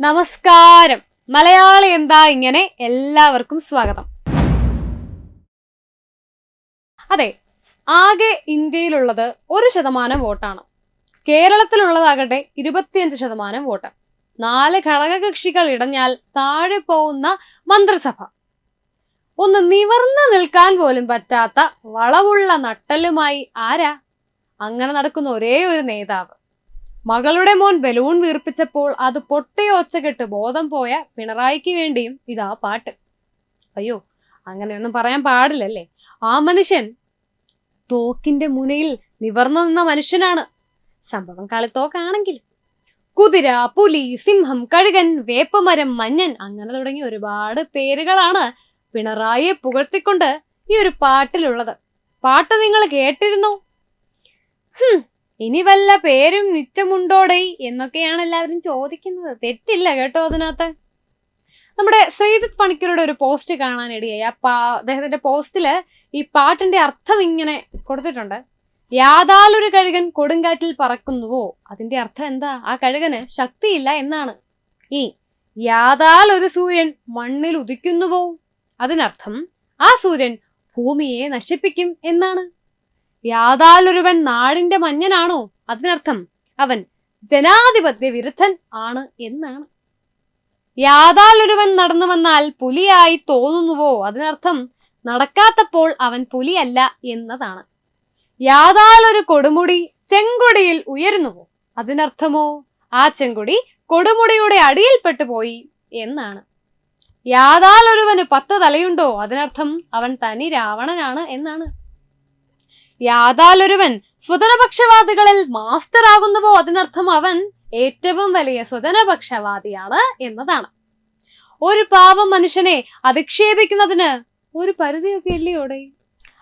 നമസ്കാരം. മലയാളി എന്താ ഇങ്ങനെ എല്ലാവർക്കും സ്വാഗതം. അതെ ആകെ ഇന്ത്യയിലുള്ളത് ഒരു ശതമാനം വോട്ടാണ്. കേരളത്തിലുള്ളതാകട്ടെ ഇരുപത്തിയഞ്ച് ശതമാനം വോട്ട്. നാല് ഘടകകക്ഷികൾ ഇടഞ്ഞാൽ താഴെ പോകുന്ന മന്ത്രിസഭ. ഒന്ന് നിവർന്നു നിൽക്കാൻ പോലും പറ്റാത്ത വളവുള്ള നട്ടലുമായി ആരാ? അങ്ങനെ നടക്കുന്ന ഒരേ ഒരു നേതാവ്. മകളുടെ മോൻ ബലൂൺ വീർപ്പിച്ചപ്പോൾ അത് പൊട്ടിയൊച്ച കെട്ട് ബോധം പോയ പിണറായിക്ക് വേണ്ടിയും ഇതാ പാട്ട്. അയ്യോ അങ്ങനെയൊന്നും പറയാൻ പാടില്ലല്ലേ? ആ മനുഷ്യൻ തോക്കിന്റെ മുനയിൽ നിവർന്നു നിന്ന മനുഷ്യനാണ്. സംഭവം കളിത്തോക്കാണെങ്കിൽ. കുതിര പുലി സിംഹം കഴുകൻ വേപ്പമരം മഞ്ഞൻ അങ്ങനെ തുടങ്ങി ഒരുപാട് പേരുകളാണ് പിണറായിയെ പുകഴ്ത്തിക്കൊണ്ട് ഈ ഒരു പാട്ടിലുള്ളത്. പാട്ട് നിങ്ങൾ കേട്ടിരുന്നോ? ഇനി വല്ല പേരും നിത്യമുണ്ടോടേ എന്നൊക്കെയാണ് എല്ലാവരും ചോദിക്കുന്നത്. തെറ്റില്ല കേട്ടോ അതിനകത്ത്. നമ്മുടെ ശ്രീജിത് പണിക്കരുടെ ഒരു പോസ്റ്റ് കാണാനിടയായി. ആ പാ അദ്ദേഹത്തിന്റെ പോസ്റ്റിൽ ഈ പാട്ടിന്റെ അർത്ഥം ഇങ്ങനെ കൊടുത്തിട്ടുണ്ട്. യാതാലൊരു കഴുകൻ കൊടുങ്കാറ്റിൽ പറക്കുന്നുവോ? അതിന്റെ അർത്ഥം എന്താ? ആ കഴുകന് ശക്തിയില്ല എന്നാണ്. ഈ യാതാലൊരു സൂര്യൻ മണ്ണിൽ ഉദിക്കുന്നുവോ? അതിനർത്ഥം ആ സൂര്യൻ ഭൂമിയെ നശിപ്പിക്കും എന്നാണ്. യാതാലൊരുവൻ നാടിന്റെ മഞ്ഞനാണോ? അതിനർത്ഥം അവൻ ജനാധിപത്യ വിരുദ്ധൻ ആണ് എന്നാണ്. യാതാലൊരുവൻ നടന്നു വന്നാൽ പുലിയായി തോന്നുന്നുവോ? അതിനർത്ഥം നടക്കാത്തപ്പോൾ അവൻ പുലിയല്ല എന്നതാണ്. യാതാലൊരു കൊടുമുടി ചെങ്കൊടിയിൽ ഉയരുന്നുവോ? അതിനർത്ഥമോ? ആ ചെങ്കൊടി കൊടുമുടിയുടെ അടിയിൽപ്പെട്ടു പോയി എന്നാണ്. യാതാലൊരുവന് പത്ത് തലയുണ്ടോ? അതിനർത്ഥം അവൻ തനി രാവണനാണ് എന്നാണ്. യാതാലൊരുവൻ സ്വതനപക്ഷവാദികളിൽ മാസ്റ്റർ ആകുന്നുവോ അതിനർത്ഥം അവൻ ഏറ്റവും വലിയ സ്വജനപക്ഷവാദിയാണ് എന്നതാണ്. ഒരു പാവം മനുഷ്യനെ അധിക്ഷേപിക്കുന്നതിന് ഒരു പരിധിയൊക്കെ ഇല്ലയോടെ?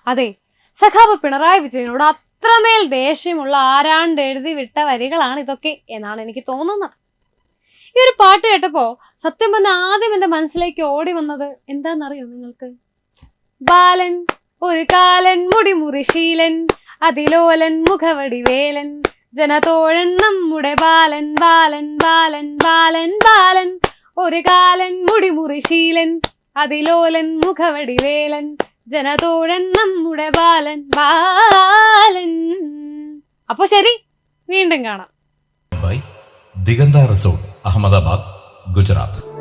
അതെ സഖാവ് പിണറായി വിജയനോട് അത്രമേൽ ദേഷ്യമുള്ള ആരാണ്ട് എഴുതി വിട്ട വരികളാണ് ഇതൊക്കെ എന്നാണ് എനിക്ക് തോന്നുന്നത്. ഈ ഒരു പാട്ട് കേട്ടപ്പോ സത്യം പറഞ്ഞ ആദ്യം എന്റെ മനസ്സിലേക്ക് ഓടി വന്നത് എന്താണെന്നറിയോ നിങ്ങൾക്ക്? ബാലൻ ഒരു കാലൻ മുടിമുറിശീലൻ അതിലോലൻ മുഖവടി വേലൻ ജനതോഴൻ നമ്മുടെ ബാലൻ ബാലൻ ബാലൻ ബാലൻ ബാലൻ. ഒരു കാലൻ മുടിമുറിശീലൻ അതിലോലൻ മുഖവടി വേലൻ ജനതോഴൻ നമ്മുടെ ബാലൻ ബാലൻ. അപ്പൊ ശരി വീണ്ടും കാണാം. ബൈ. ദിഗന്ത റിസോർട്ട് അഹമ്മദാബാദ് ഗുജറാത്ത്.